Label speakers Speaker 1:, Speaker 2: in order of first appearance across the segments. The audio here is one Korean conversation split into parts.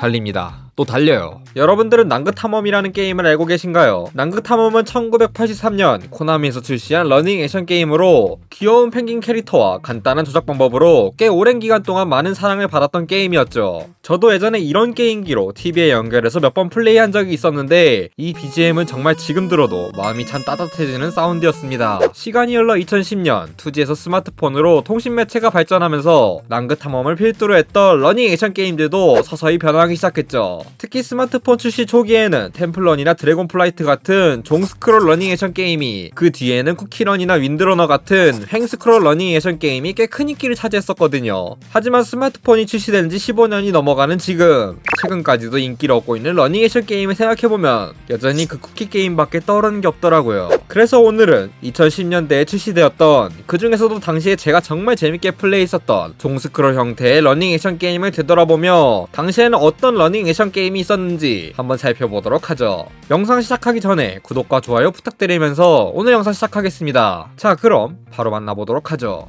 Speaker 1: 달립니다. 또 달려요. 여러분들은 난그 탐험이라는 게임을 알고 계신가요? 난그 탐험은 1983년 코나미에서 출시한 러닝 액션 게임으로 귀여운 펭귄 캐릭터와 간단한 조작 방법으로 꽤 오랜 기간 동안 많은 사랑을 받았던 게임이었죠. 저도 예전에 이런 게임기로 TV에 연결해서 몇 번 플레이한 적이 있었는데 이 BGM은 정말 지금 들어도 마음이 참 따뜻해지는 사운드였습니다. 시간이 흘러 2010년 2G에서 스마트폰으로 통신 매체가 발전하면서 난그 탐험을 필두로 했던 러닝 액션 게임들도 서서히 변화하기 시작했죠. 특히 스마트폰 출시 초기에는 템플런이나 드래곤 플라이트 같은 종 스크롤 러닝 액션 게임이 그 뒤에는 쿠키런이나 윈드러너 같은 횡 스크롤 러닝 액션 게임이 꽤 큰 인기를 차지했었거든요. 하지만 스마트폰이 출시된 지 15년이 넘어가는 지금 최근까지도 인기를 얻고 있는 러닝 액션 게임을 생각해보면 여전히 그 쿠키 게임밖에 떠오르는 게 없더라고요. 그래서 오늘은 2010년대에 출시되었던 그 중에서도 당시에 제가 정말 재밌게 플레이했었던 종 스크롤 형태의 러닝 액션 게임을 되돌아보며 당시에는 어떤 러닝 액션 게임 이 있었는지 한번 살펴보도록 하죠. 영상 시작하기 전에 구독과 좋아요 부탁드리면서 오늘 영상 시작하겠습니다. 자, 그럼 바로 만나보도록 하죠.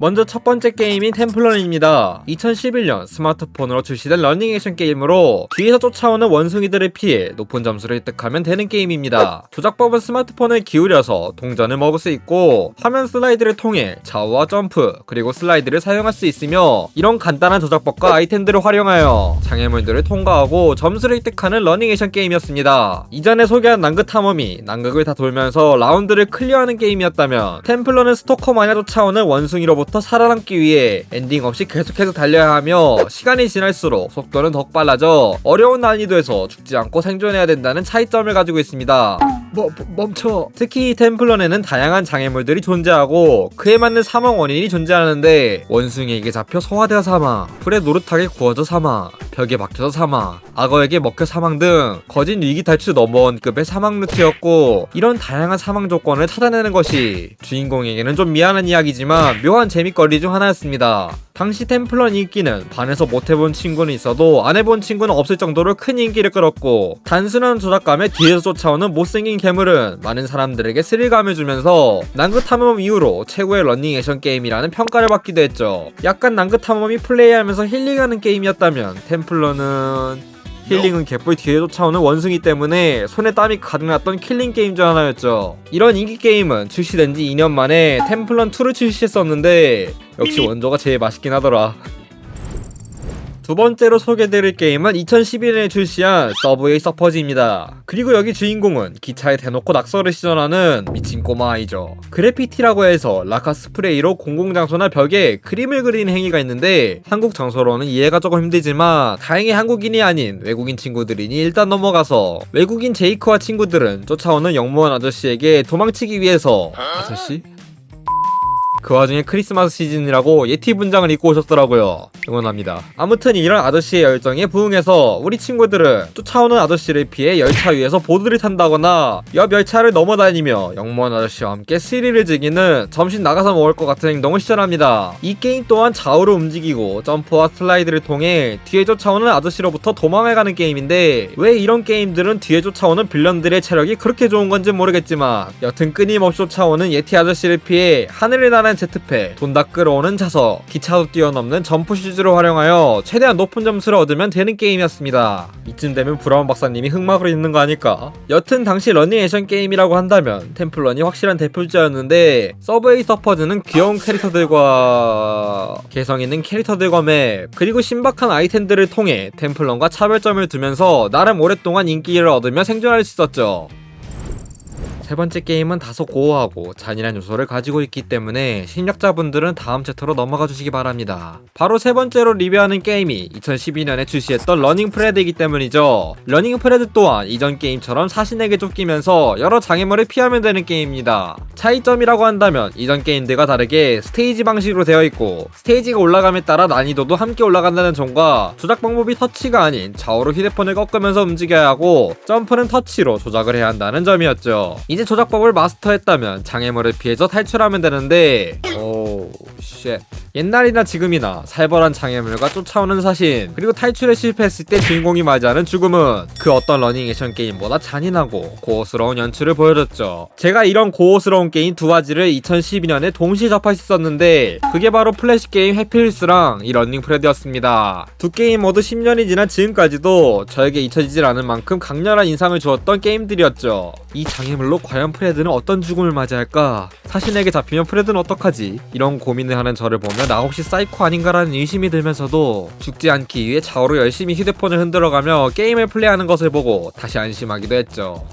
Speaker 1: 먼저 첫 번째 게임인 템플런입니다. 2011년 스마트폰으로 출시된 러닝 액션 게임으로 뒤에서 쫓아오는 원숭이들을 피해 높은 점수를 획득하면 되는 게임입니다. 조작법은 스마트폰을 기울여서 동전을 먹을 수 있고 화면 슬라이드를 통해 좌우와 점프 그리고 슬라이드를 사용할 수 있으며 이런 간단한 조작법과 아이템들을 활용하여 장애물들을 통과하고 점수를 획득하는 러닝 액션 게임이었습니다. 이전에 소개한 난극 탐험이 난극을 다 돌면서 라운드를 클리어하는 게임이었다면 템플러는 스토커 마냥 쫓아오는 원숭이로부터 살아남기 위해 엔딩 없이 계속해서 달려야 하며 시간이 지날수록 속도는 더욱 빨라져 어려운 난이도에서 죽지 않고 생존해야 된다는 차이점을 가지고 있습니다. 뭐, 뭐, 멈춰. 특히 이 템플런에는 다양한 장애물들이 존재하고 그에 맞는 사망 원인이 존재하는데 원숭이에게 잡혀 소화되어 사망, 불에 노릇하게 구워져 사망, 벽에 박혀서 사망, 악어에게 먹혀 사망 등 거진 위기 탈출 넘버원급의 사망 루트였고 이런 다양한 사망 조건을 찾아내는 것이 주인공에게는 좀 미안한 이야기지만 묘한 재밌거리 중 하나였습니다. 당시 템플런 인기는 반에서 못해본 친구는 있어도 안 해본 친구는 없을 정도로 큰 인기를 끌었고 단순한 조작감에 뒤에서 쫓아오는 못생긴 괴물은 많은 사람들에게 스릴감을 주면서 난그 탐험 이후로 최고의 러닝 액션 게임이라는 평가를 받기도 했죠. 약간 난그 탐험이 플레이하면서 힐링하는 게임이었다면 템플 러는 힐링은 개뿔 뒤에 쫓아오는 원숭이 때문에 손에 땀이 가득 났던 킬링 게임 중 하나였죠. 이런 인기 게임은 출시된 지 2년 만에 템플런 2를 출시했었는데 역시 원조가 제일 맛있긴 하더라. 두 번째로 소개드릴 게임은 2011년에 출시한 서브웨이 서퍼즈입니다. 그리고 여기 주인공은 기차에 대놓고 낙서를 시전하는 미친 꼬마 아이죠. 그래피티라고 해서 라카 스프레이로 공공장소나 벽에 그림을 그리는 행위가 있는데 한국 정서로는 이해가 조금 힘들지만 다행히 한국인이 아닌 외국인 친구들이니 일단 넘어가서 외국인 제이크와 친구들은 쫓아오는 영무원 아저씨에게 도망치기 위해서 아저씨? 그 와중에 크리스마스 시즌이라고 예티 분장을 입고 오셨더라고요. 응원합니다. 아무튼 이런 아저씨의 열정에 부응해서 우리 친구들은 쫓아오는 아저씨를 피해 열차 위에서 보드를 탄다거나 옆 열차를 넘어다니며 영무원 아저씨와 함께 스릴을 즐기는 점심 나가서 먹을 것 같은 행동을 시전합니다. 이 게임 또한 좌우로 움직이고 점프와 슬라이드를 통해 뒤에 쫓아오는 아저씨로부터 도망해가는 게임인데 왜 이런 게임들은 뒤에 쫓아오는 빌런들의 체력이 그렇게 좋은 건지 모르겠지만 여튼 끊임없이 쫓아오는 예티 아저씨를 피해 하늘을 나는 제트팩, 돈 다 끌어오는 자석, 기차도 뛰어넘는 점프 슈즈를 활용하여 최대한 높은 점수를 얻으면 되는 게임이었습니다. 이쯤 되면 브라운 박사님이 흑막으로 있는 거 아닐까? 여튼 당시 러닝 액션 게임이라고 한다면 템플런이 확실한 대표주자였는데 서브웨이 서퍼즈는 귀여운 캐릭터들과 개성 있는 캐릭터들과 맵 그리고 신박한 아이템들을 통해 템플런과 차별점을 두면서 나름 오랫동안 인기를 얻으며 생존할 수 있었죠. 세 번째 게임은 다소 고어하고 잔인한 요소를 가지고 있기 때문에 심력자분들은 다음 챕터로 넘어가 주시기 바랍니다. 바로 세 번째로 리뷰하는 게임이 2012년에 출시했던 러닝 프레드이기 때문이죠. 러닝 프레드 또한 이전 게임처럼 사신에게 쫓기면서 여러 장애물을 피하면 되는 게임입니다. 차이점이라고 한다면 이전 게임들과 다르게 스테이지 방식으로 되어 있고 스테이지가 올라감에 따라 난이도도 함께 올라간다는 점과 조작 방법이 터치가 아닌 좌우로 휴대폰을 꺾으면서 움직여야 하고 점프는 터치로 조작을 해야 한다는 점이었죠. 이 이제 조작법을 마스터했다면 장애물을 피해서 탈출하면 되는데 오 쉣. 옛날이나 지금이나 살벌한 장애물과 쫓아오는 사신 그리고 탈출에 실패했을 때 주인공이 맞이하는 죽음은 그 어떤 러닝 액션 게임보다 잔인하고 고어스러운 연출을 보여줬죠. 제가 이런 고어스러운 게임 두 가지를 2012년에 동시에 접할 수 있었는데 그게 바로 플래시 게임 해피힐스랑 이 러닝 프레드였습니다. 두 게임 모두 10년이 지난 지금까지도 저에게 잊혀지질 않을 만큼 강렬한 인상을 주었던 게임들이었죠. 이 장애물로 과연 프레드는 어떤 죽음을 맞이할까? 사신에게 잡히면 프레드는 어떡하지? 이런 고민을 하는 저를 보면 나 혹시 사이코 아닌가라는 의심이 들면서도 죽지 않기 위해 좌우로 열심히 휴대폰을 흔들어가며 게임을 플레이하는 것을 보고 다시 안심하기도 했죠.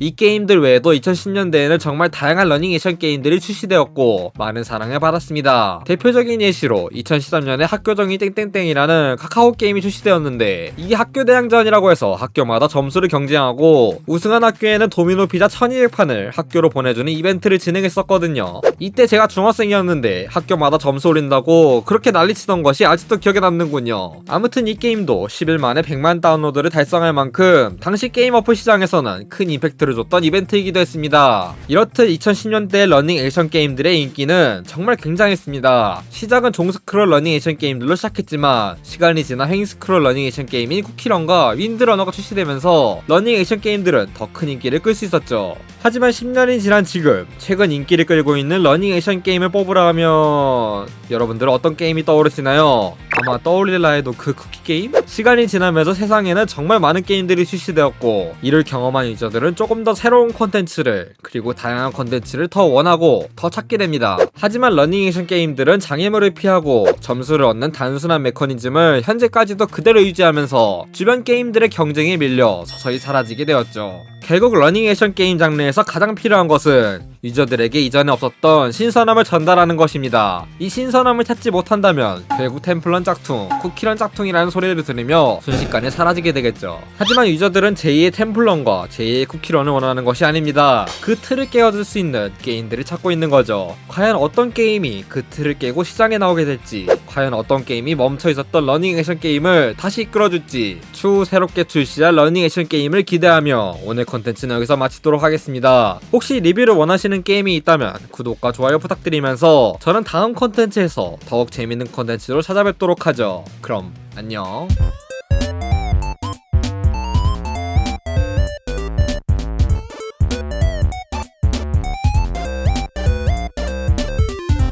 Speaker 1: 이 게임들 외에도 2010년대에는 정말 다양한 러닝 액션 게임들이 출시되었고 많은 사랑을 받았습니다. 대표적인 예시로 2013년에 학교정이 땡땡땡이라는 카카오 게임이 출시되었는데 이게 학교 대항전이라고 해서 학교마다 점수를 경쟁하고 우승한 학교에는 도미노 피자 1200판을 학교로 보내주는 이벤트를 진행했었거든요. 이때 제가 중학생이었는데 학교마다 점수 올린다고 그렇게 난리치던 것이 아직도 기억에 남는군요. 아무튼 이 게임도 10일 만에 100만 다운로드를 달성할 만큼 당시 게임 어플 시장에서는 큰 임팩트를 줬던 이벤트이기도 했습니다. 이렇듯 2010년대 러닝 액션 게임들의 인기는 정말 굉장했습니다. 시작은 종스크롤 러닝 액션 게임들로 시작했지만 시간이 지나 횡스크롤 러닝 액션 게임인 쿠키런과 윈드러너가 출시되면서 러닝 액션 게임들은 더 큰 인기를 끌 수 있었죠. 하지만 10년이 지난 지금 최근 인기를 끌고 있는 러닝 액션 게임을 뽑으라 하면 여러분들 어떤 게임이 떠오르시나요? 아마 떠올릴라 해도 그 쿠키 게임? 시간이 지나면서 세상에는 정말 많은 게임들이 출시되었고 이를 경험한 유저들은 조금 더 새로운 콘텐츠를 그리고 다양한 콘텐츠를 더 원하고 더 찾게 됩니다. 하지만 러닝 액션 게임들은 장애물을 피하고 점수를 얻는 단순한 메커니즘을 현재까지도 그대로 유지하면서 주변 게임들의 경쟁에 밀려 서서히 사라지게 되었죠. 결국 러닝 액션 게임 장르에서 가장 필요한 것은 유저들에게 이전에 없었던 신선함을 전달하는 것입니다. 이 신선함을 찾지 못한다면 결국 템플런 짝퉁, 쿠키런 짝퉁이라는 소리를 들으며 순식간에 사라지게 되겠죠. 하지만 유저들은 제2의 템플런과 제2의 쿠키런을 원하는 것이 아닙니다. 그 틀을 깨어줄 수 있는 게임들을 찾고 있는 거죠. 과연 어떤 게임이 그 틀을 깨고 시장에 나오게 될지, 과연 어떤 게임이 멈춰 있었던 러닝 액션 게임을 다시 이끌어줄지, 추후 새롭게 출시할 러닝 액션 게임을 기대하며 오늘 컨텐츠는 여기서 마치도록 하겠습니다. 혹시 리뷰를 원하시는 게임이 있다면 구독과 좋아요 부탁드리면서 저는 다음 컨텐츠에서 더욱 재밌는 컨텐츠로 찾아뵙도록 하죠. 그럼 안녕.